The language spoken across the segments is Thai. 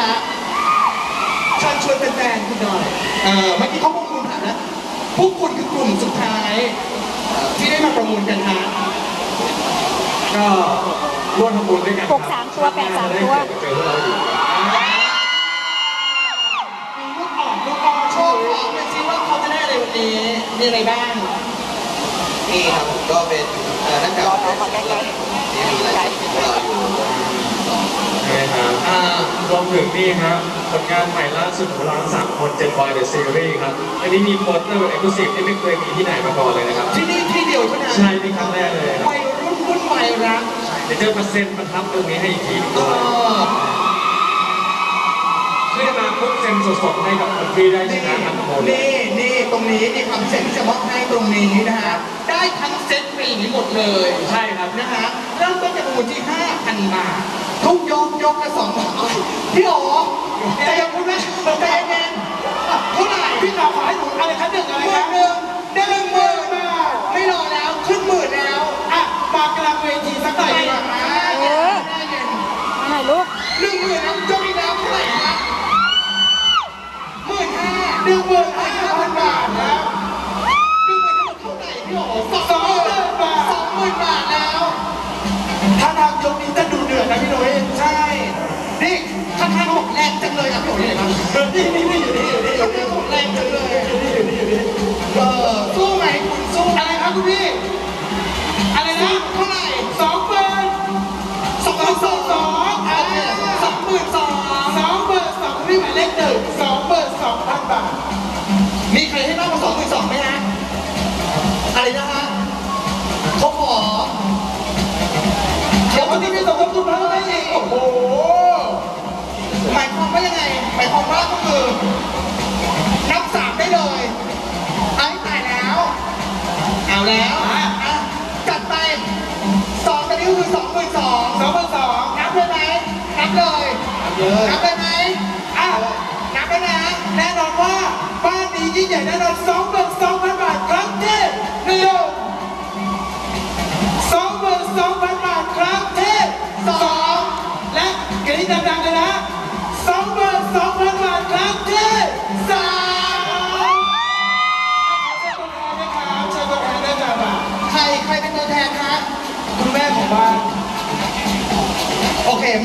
ฮะเชิญชวนแฟนๆคุณหน่อยเออเมื่อกี้เขาพวกคุณถามแล้วพวกคุณคือกลุ่มสุดท้ายเอ่อที่ได้มาประมูลกันฮะก็ร่วมทำบุญด้วยกันหกสามตัวแปดสามตัว เจอพวกเราอยู่มีลูกอ่อนลูกอ่อนโชว์ของหน่อยสิว่าเขาจะได้อะไรวันนี้มีอะไรบ้าง นี่ครับผมก็เป็นเอ่อหน้ากากรอเขาใกล้ที่มีลายเซ็นของเราอยู่ ใช่ครับอ่ารวมถึงนี่ครับผลงานใหม่ล่าสุดของเราทั้งสามคนเจ็ดบอยเดอะซีรีส์ครับอันนี้มีโปสเตอร์เอ็กซ์คลูซีฟที่ไม่เคยมีที่ไหนมาก่อนเลยนะครับ ที่นี่ที่เดียวเท่านั้นใช่นี่ครั้งแรกเลยครับวัยรุ่นรุ่นวัยรักเดี๋ยวจะมาเซ็นประทับตรงนี้ให้อีกทีหนึงเอด้วยอเพื่อมาปุ๊บเซ็นสดๆให้กับคนที่ได้ชนะทั้งหมดนี่นี่ตรงนี้มีความเซ็ตที่จะมอบให้ตรงนี้นะฮะได้ทั้งเซ็ต ฟรีนี้หมดเลยใช่ครับนะฮะเริ่มต้นจากประมูลที่5,000 บาท ทุกยกยกละสองบาทพี่โอ๋ใจเย็นคุณแม่ใจเย็นเท่าไหร่พี่ขอขอให้หนูอะไรครับหนึ่งอะไรครับหนึ่งหนึ่งหมื่นบาทไม่รอแล้วครึ่งหมื่นแล้วอะมากลางเวทีสักหน่อยดีกว่ามาเออหน้าเย็นๆมาหน่อยลูกหนึ่งหมื่นแล้วจบอีกแล้วเท่าไหร่ครับหมื่นห้าหนึ่งหมื่นห้าพันบาทแล้ว พี่อะไรนะเท่าไหร่สองหมื่นสองหมื่นสองสองอ่าสองหมื่นสองสองหมื่นสองพี่หมายเลขหนึ่งสองหมื่นสองพันบาทมีใครให้มากกว่าสองหมื่นสองไหมฮะอะไรนะฮะ แล้วอะอะจัดไปสองตอนนี้ก็คือสองหมื่นสองสองหมื่นสองนับเลยไหมนับเลย นับเลยไหม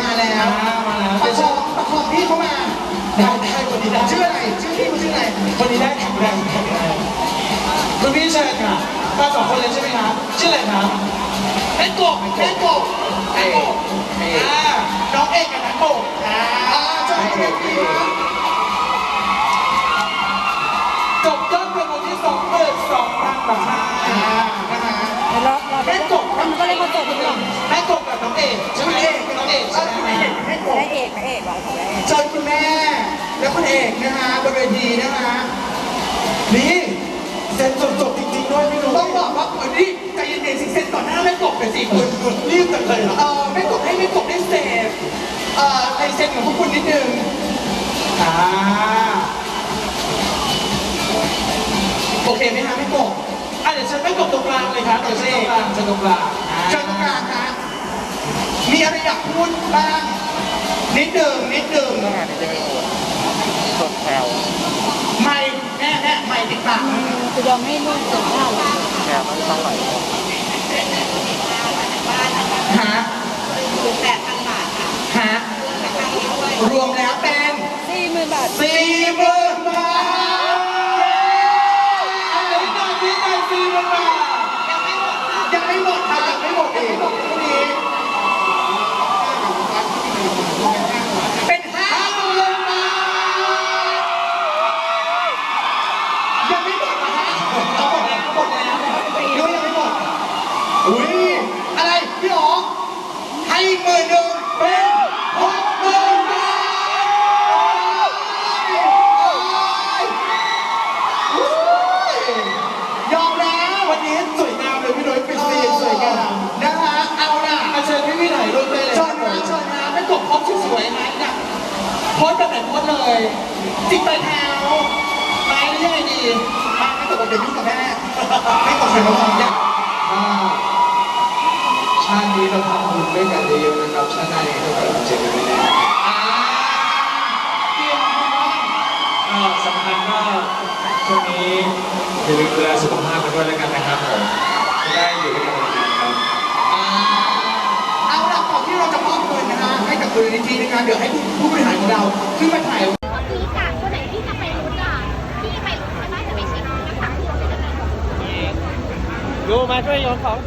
มาแล้วมาแล้วประคองประคองพี่เข้ามาได้ได้คนนี้ได้ชื่ออะไรชื่อพี่เขาชื่ออะไรคนนี้ได้แข็งแรงแข็งแรงคุณพี่เชิญค่ะมาสองคนเลยใช่ไหมครับชื่ออะไรครับแม่กบแม่กบแม่กบอ่าน้องเอกกับน้องกบอ่าเจ้าของ แม่กบมันก็เล่นคอนเสิร์ตดีกว่าแม่กบกับน้องเอกใช่ไหมเอกน้องเอกใช่ไหมแม่กบได้เอกพระเอกเหรอของได้เอคุณแม่และคุณเอกนะฮะบนเวทีนะฮะนี่เซ็นสดๆจริงๆด้วยไม่รู้ต้องบอกว่าเหมือนนี่ใจเย็นๆสิเซ็นต่อหน้าแม่กบเป็นสิคุณรีบจังเลยเหรอเออแม่กบให้แม่กบได้เสพเอ่อลายเซ็นของพวกคุณนิดนึงอ่าโอเคไหมฮะแม่กบ อะเดี๋ยวเชิญแม่กบตรงกลางเลยครับเดี๋ยวเชิญตรงกลางเชิญตรงกลางเชิญตรงกลางฮะมีอะไรอยากพูดบ้างนิดหนึ่งนิดหนึ่งไม่แน่แน่ไม่ติดปากจะยอมให้ลูกเสร็จได้เหรอหาแปดพันบาทค่ะหารวมแล้วเป็นี้สวยงามเลยพี่นุ้ยปิดซีนสวยงามนะฮะเอาล่ะอาเชิญพี่พี่หน่อยรูปได้เลยชนนะชนนาไม่กบพบสวยไหมนะโพสแบบไหนโพสเลยจิกไปเท้าไม้ยังไงดีมาไม่กบเด็กยวยุ่งกับแม่ไม่กบเดี๋ยวทำยากชาตินี้เราทำบุญด้วยกันเยอะๆนะครับชาติหน้ายังไงก็ต้องเจอกันแน่สำคัญมากตรงนี้ ลืมดูแลสุขภาพกันด้วยแล้วกันนะครับผมจะได้อยู่ด้วยกันนานๆครับอ่าเอาล่ะก่อนที่เราจะมอบเงินนะฮะให้กับมูลนิธินะคะเดี๋ยวให้ผู้บริหารของเราขึ้นมาถ่ายวันนี้กะคนไหนที่จะไปลุ้นอะที่ไปลุ้นใช่ไหมแต่ไม่ใช่น้องนะคะที่เราไปกันเลยดูมาช่วยโยนของ